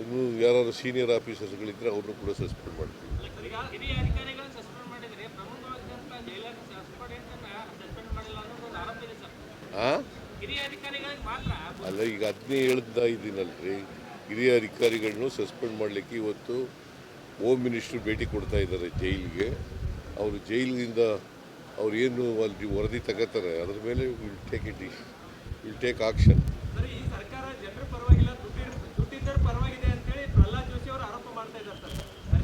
ಇನ್ನು ಯಾರು ಸೀನಿಯರ್ ಆಫೀಸರ್ಸ್ಗಳಿದ್ರೆ ಅವ್ರನ್ನೂ ಕೂಡ ಸಸ್ಪೆಂಡ್ ಮಾಡ್ತೀವಿ. ಅಲ್ಲ, ಈಗ ಅದನ್ನೇ ಹೇಳ್ತಾ ಇದ್ದೀನಲ್ರಿ. ಹಿರಿಯ ಅಧಿಕಾರಿಗಳನ್ನು ಸಸ್ಪೆಂಡ್ ಮಾಡಲಿಕ್ಕೆ ಇವತ್ತು ಹೋಮ್ ಮಿನಿಸ್ಟ್ರು ಭೇಟಿ ಕೊಡ್ತಾ ಇದ್ದಾರೆ ಜೈಲಿಗೆ. ಅವರು ಜೈಲಿನಿಂದ ಅವ್ರು ಏನು ಅಲ್ಲಿ ವರದಿ ತಗೋತಾರೆ, ಅದ್ರ ಮೇಲೆ will take it will take action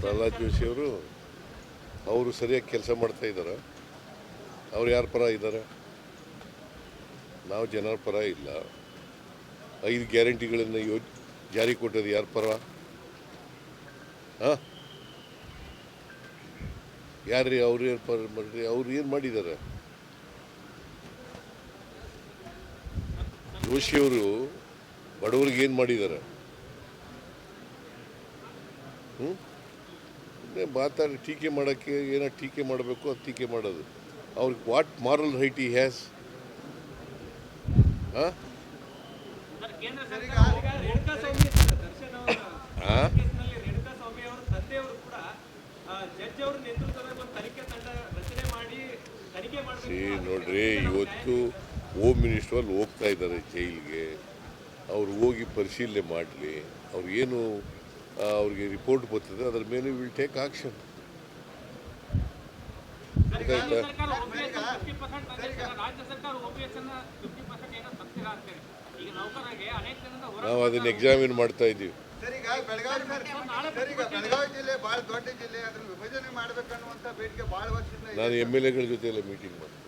Prahlad Joshi ಅವರು ಅವರು ಸರಿಯಾಗಿ ಕೆಲಸ ಮಾಡ್ತಾ ಇದ್ದಾರೆ. ಅವ್ರು ಯಾರ ಪರ ಇದ್ದಾರೆ? ನಾವು ಜನರ ಪರ ಇಲ್ಲ. ಐದು ಗ್ಯಾರಂಟಿಗಳನ್ನು ಯೋ, ಜಾರಿ ಕೊಟ್ಟದ್ದು ಯಾರ ಪರ? ಹಾಂ? ಯಾರ್ರಿ ಅವ್ರು ಏನು ಪರ ಮಾಡ್ರಿ ಅವ್ರು ಏನು ಮಾಡಿದ್ದಾರೆ? ಜೋಶಿಯವರು ಬಡವರಿಗೆ ಏನು ಮಾಡಿದ್ದಾರೆ? ಹ್ಞೂ ಮಾತಾಡಿ ಟೀಕೆ ಮಾಡೋಕ್ಕೆ ಏನೋ ಟೀಕೆ ಮಾಡಬೇಕು ಅದು ಟೀಕೆ ಮಾಡೋದು. ಅವ್ರಿಗೆ what moral right he has ನೋಡ್ರಿ ಇವತ್ತು ಹೋಮ್ ಮಿನಿಸ್ಟರ್ ಅಲ್ಲಿ ಹೋಗ್ತಾ ಇದ್ದಾರೆ ಜೈಲಿಗೆ. ಅವ್ರು ಹೋಗಿ ಪರಿಶೀಲನೆ ಮಾಡಲಿ. ಅವ್ರು ಏನು ಆ, ಅವ್ರಿಗೆ ರಿಪೋರ್ಟ್ ಬರ್ತದೆ. ಅದ್ರ ಮೇಲೆ ವಿಲ್ ಟೇಕ್ ಆಕ್ಷನ್ ನಾವು ಅದನ್ನ ಎಕ್ಸಾಮಿನ್ ಮಾಡ್ತಾ ಇದ್ದೀವಿ? ಸರ್. ಈಗ ಬೆಳಗಾವಿ ಸರ್ ಸರ್ ಈಗ ಬೆಳಗಾವಿ ಜಿಲ್ಲೆ ಬಹಳ ದೊಡ್ಡ ಜಿಲ್ಲೆ ಅದನ್ನ ವಿಭಜನೆ ಮಾಡ್ಬೇಕನ್ನುವಂತ ಬೇಡಿಕೆ ಬಹಳ ವರ್ಷದಿಂದ ಇದೆ. ನಾನು ಎಂ ಎಲ್ ಎಗಳ ಜೊತೆ ಎಲ್ಲ ಮೀಟಿಂಗ್ ಮಾಡ್ತೀನಿ